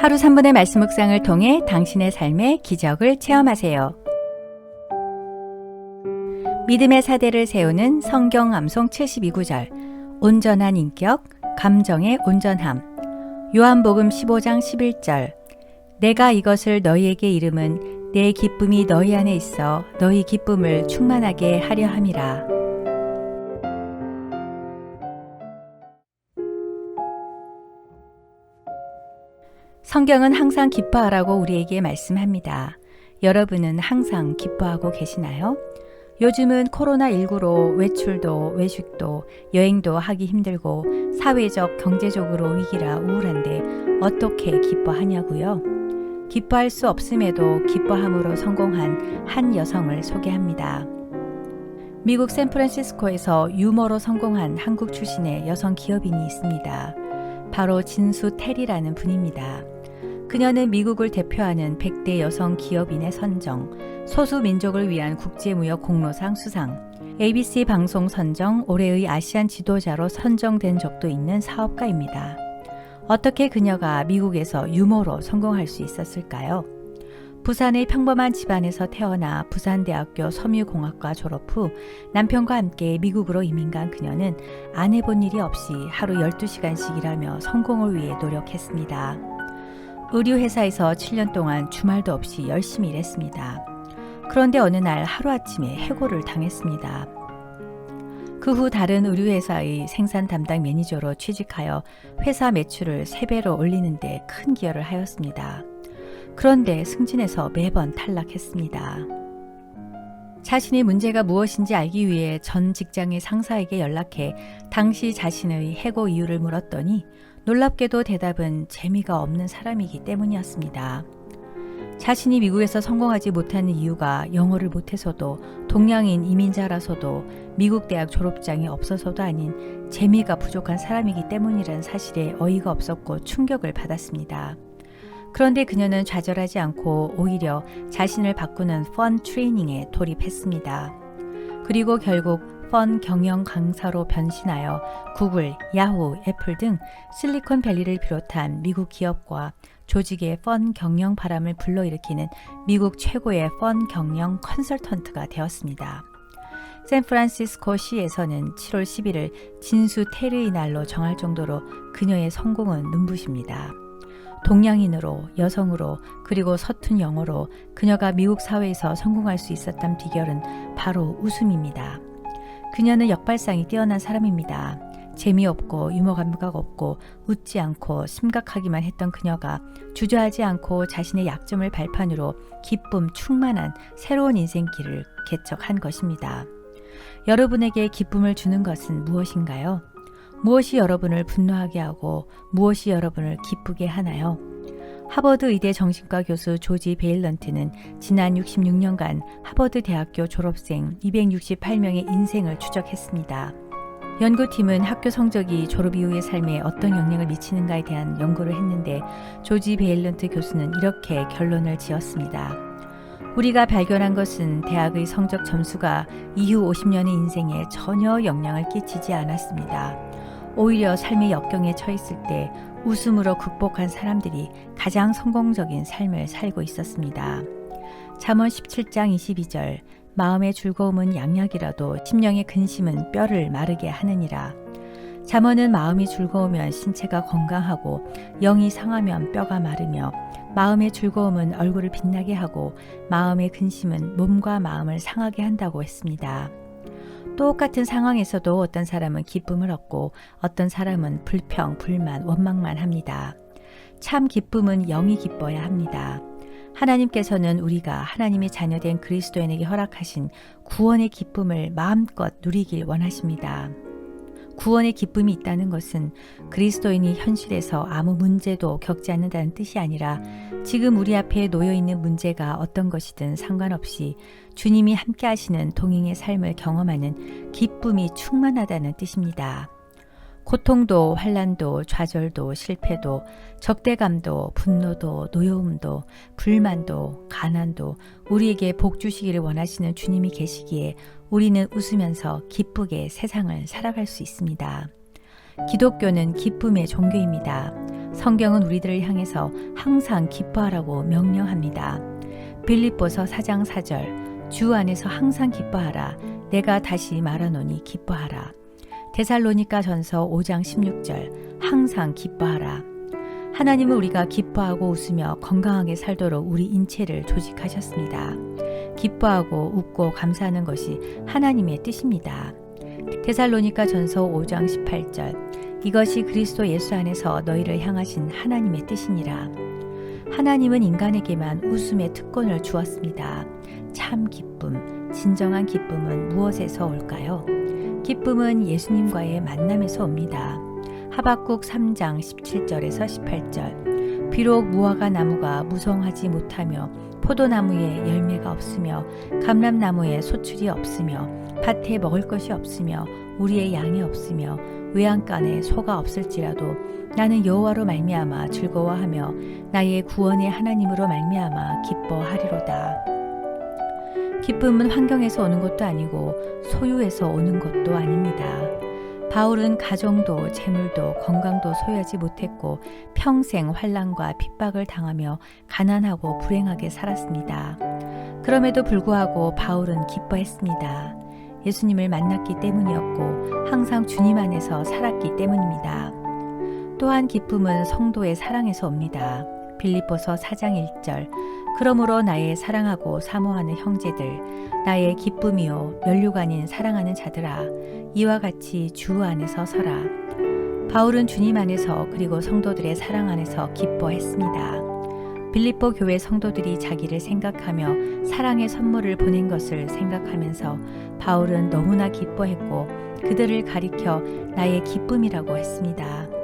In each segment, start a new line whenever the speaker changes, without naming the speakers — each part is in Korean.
하루 3분의 말씀 묵상을 통해 당신의 삶의 기적을 체험하세요. 믿음의 사대를 세우는 성경 암송 72구절 온전한 인격, 감정의 온전함 요한복음 15장 11절 내가 이것을 너희에게 이름은 내 기쁨이 너희 안에 있어 너희 기쁨을 충만하게 하려 함이라. 성경은 항상 기뻐하라고 우리에게 말씀합니다. 여러분은 항상 기뻐하고 계시나요? 요즘은 코로나19로 외출도, 외식도, 여행도 하기 힘들고 사회적, 경제적으로 위기라 우울한데 어떻게 기뻐하냐고요? 기뻐할 수 없음에도 기뻐함으로 성공한 한 여성을 소개합니다. 미국 샌프란시스코에서 유머로 성공한 한국 출신의 여성 기업인이 있습니다. 바로 진수 테리라는 분입니다. 그녀는 미국을 대표하는 100대 여성 기업인의 선정, 소수 민족을 위한 국제무역 공로상 수상, ABC 방송 선정 올해의 아시안 지도자로 선정된 적도 있는 사업가입니다. 어떻게 그녀가 미국에서 유머로 성공할 수 있었을까요? 부산의 평범한 집안에서 태어나 부산대학교 섬유공학과 졸업 후 남편과 함께 미국으로 이민 간 그녀는 안 해본 일이 없이 하루 12시간씩 일하며 성공을 위해 노력했습니다. 의류회사에서 7년 동안 주말도 없이 열심히 일했습니다. 그런데 어느 날 하루아침에 해고를 당했습니다. 그 후 다른 의류회사의 생산 담당 매니저로 취직하여 회사 매출을 3배로 올리는데 큰 기여를 하였습니다. 그런데 승진해서 매번 탈락했습니다. 자신의 문제가 무엇인지 알기 위해 전 직장의 상사에게 연락해 당시 자신의 해고 이유를 물었더니 놀랍게도 대답은 재미가 없는 사람이기 때문이었습니다. 자신이 미국에서 성공하지 못하는 이유가 영어를 못해서도 동양인 이민자라서도 미국 대학 졸업장이 없어서도 아닌 재미가 부족한 사람이기 때문이라는 사실에 어이가 없었고 충격을 받았습니다. 그런데 그녀는 좌절하지 않고 오히려 자신을 바꾸는 펀 트레이닝에 돌입했습니다. 그리고 결국 펀 경영 강사로 변신하여 구글, 야후, 애플 등 실리콘밸리를 비롯한 미국 기업과 조직의 펀 경영 바람을 불러일으키는 미국 최고의 펀 경영 컨설턴트가 되었습니다. 샌프란시스코 시에서는 7월 11일 진수 테르의 날로 정할 정도로 그녀의 성공은 눈부십니다. 동양인으로, 여성으로, 그리고 서툰 영어로 그녀가 미국 사회에서 성공할 수 있었던 비결은 바로 웃음입니다. 그녀는 역발상이 뛰어난 사람입니다. 재미없고 유머 감각 없고 웃지 않고 심각하기만 했던 그녀가 주저하지 않고 자신의 약점을 발판으로 기쁨 충만한 새로운 인생길을 개척한 것입니다. 여러분에게 기쁨을 주는 것은 무엇인가요? 무엇이 여러분을 분노하게 하고 무엇이 여러분을 기쁘게 하나요? 하버드 의대 정신과 교수 조지 베일런트는 지난 66년간 하버드 대학교 졸업생 268명의 인생을 추적했습니다. 연구팀은 학교 성적이 졸업 이후의 삶에 어떤 영향을 미치는가에 대한 연구를 했는데 조지 베일런트 교수는 이렇게 결론을 지었습니다. 우리가 발견한 것은 대학의 성적 점수가 이후 50년의 인생에 전혀 영향을 끼치지 않았습니다. 오히려 삶의 역경에 처했을 때 웃음으로 극복한 사람들이 가장 성공적인 삶을 살고 있었습니다. 잠언 17장 22절 마음의 즐거움은 양약이라도 심령의 근심은 뼈를 마르게 하느니라. 잠언은 마음이 즐거우면 신체가 건강하고 영이 상하면 뼈가 마르며 마음의 즐거움은 얼굴을 빛나게 하고 마음의 근심은 몸과 마음을 상하게 한다고 했습니다. 똑같은 상황에서도 어떤 사람은 기쁨을 얻고 어떤 사람은 불평, 불만, 원망만 합니다. 참 기쁨은 영이 기뻐야 합니다. 하나님께서는 우리가 하나님의 자녀된 그리스도인에게 허락하신 구원의 기쁨을 마음껏 누리길 원하십니다. 구원의 기쁨이 있다는 것은 그리스도인이 현실에서 아무 문제도 겪지 않는다는 뜻이 아니라 지금 우리 앞에 놓여 있는 문제가 어떤 것이든 상관없이 주님이 함께 하시는 동행의 삶을 경험하는 기쁨이 충만하다는 뜻입니다. 고통도 환란도 좌절도 실패도 적대감도 분노도 노여움도 불만도 가난도 우리에게 복 주시기를 원하시는 주님이 계시기에 우리는 웃으면서 기쁘게 세상을 살아갈 수 있습니다. 기독교는 기쁨의 종교입니다. 성경은 우리들을 향해서 항상 기뻐하라고 명령합니다. 빌립보서 4장 4절 주 안에서 항상 기뻐하라 내가 다시 말하노니 기뻐하라. 데살로니가 전서 5장 16절 항상 기뻐하라. 하나님은 우리가 기뻐하고 웃으며 건강하게 살도록 우리 인체를 조직하셨습니다. 기뻐하고 웃고 감사하는 것이 하나님의 뜻입니다. 데살로니가 전서 5장 18절 이것이 그리스도 예수 안에서 너희를 향하신 하나님의 뜻이니라. 하나님은 인간에게만 웃음의 특권을 주었습니다. 참 기쁨, 진정한 기쁨은 무엇에서 올까요? 기쁨은 예수님과의 만남에서 옵니다. 하박국 3장 17절에서 18절. 비록 무화과 나무가 무성하지 못하며 포도나무에 열매가 없으며 감람나무에 소출이 없으며 밭에 먹을 것이 없으며 우리의 양이 없으며 외양간에 소가 없을지라도 나는 여호와로 말미암아 즐거워하며 나의 구원의 하나님으로 말미암아 기뻐하리로다. 기쁨은 환경에서 오는 것도 아니고 소유에서 오는 것도 아닙니다. 바울은 가정도 재물도 건강도 소유하지 못했고 평생 환란과 핍박을 당하며 가난하고 불행하게 살았습니다. 그럼에도 불구하고 바울은 기뻐했습니다. 예수님을 만났기 때문이었고 항상 주님 안에서 살았기 때문입니다. 또한 기쁨은 성도의 사랑에서 옵니다. 빌립보서 4장 1절 그러므로 나의 사랑하고 사모하는 형제들 나의 기쁨이요 면류관인 사랑하는 자들아 이와 같이 주 안에서 서라 바울은 주님 안에서 그리고 성도들의 사랑 안에서 기뻐했습니다. 빌립보 교회 성도들이 자기를 생각하며 사랑의 선물을 보낸 것을 생각하면서 바울은 너무나 기뻐했고 그들을 가리켜 나의 기쁨이라고 했습니다.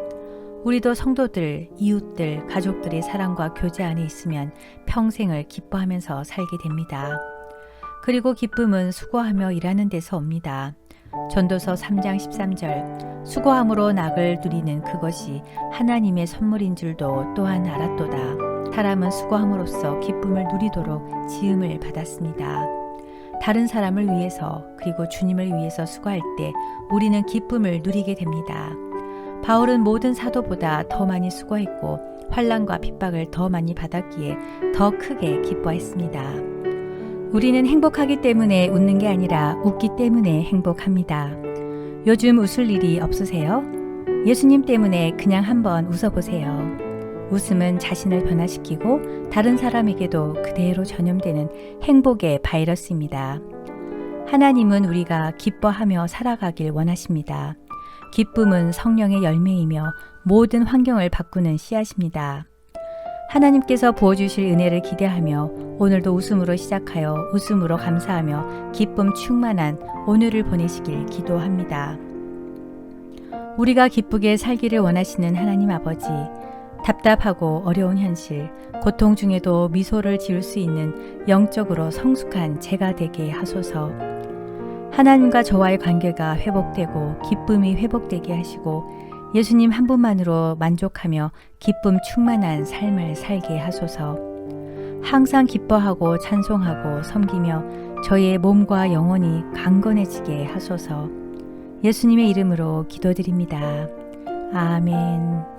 우리도 성도들, 이웃들, 가족들의 사랑과 교제 안에 있으면 평생을 기뻐하면서 살게 됩니다. 그리고 기쁨은 수고하며 일하는 데서 옵니다. 전도서 3장 13절 수고함으로 낙을 누리는 그것이 하나님의 선물인 줄도 또한 알았도다. 사람은 수고함으로써 기쁨을 누리도록 지음을 받았습니다. 다른 사람을 위해서 그리고 주님을 위해서 수고할 때 우리는 기쁨을 누리게 됩니다. 바울은 모든 사도보다 더 많이 수고했고 환란과 핍박을 더 많이 받았기에 더 크게 기뻐했습니다. 우리는 행복하기 때문에 웃는 게 아니라 웃기 때문에 행복합니다. 요즘 웃을 일이 없으세요? 예수님 때문에 그냥 한번 웃어보세요. 웃음은 자신을 변화시키고 다른 사람에게도 그대로 전염되는 행복의 바이러스입니다. 하나님은 우리가 기뻐하며 살아가길 원하십니다. 기쁨은 성령의 열매이며 모든 환경을 바꾸는 씨앗입니다. 하나님께서 부어주실 은혜를 기대하며 오늘도 웃음으로 시작하여 웃음으로 감사하며 기쁨 충만한 오늘을 보내시길 기도합니다. 우리가 기쁘게 살기를 원하시는 하나님 아버지, 답답하고 어려운 현실, 고통 중에도 미소를 지을 수 있는 영적으로 성숙한 제가 되게 하소서. 하나님과 저와의 관계가 회복되고 기쁨이 회복되게 하시고 예수님 한 분만으로 만족하며 기쁨 충만한 삶을 살게 하소서. 항상 기뻐하고 찬송하고 섬기며 저의 몸과 영혼이 강건해지게 하소서. 예수님의 이름으로 기도드립니다. 아멘.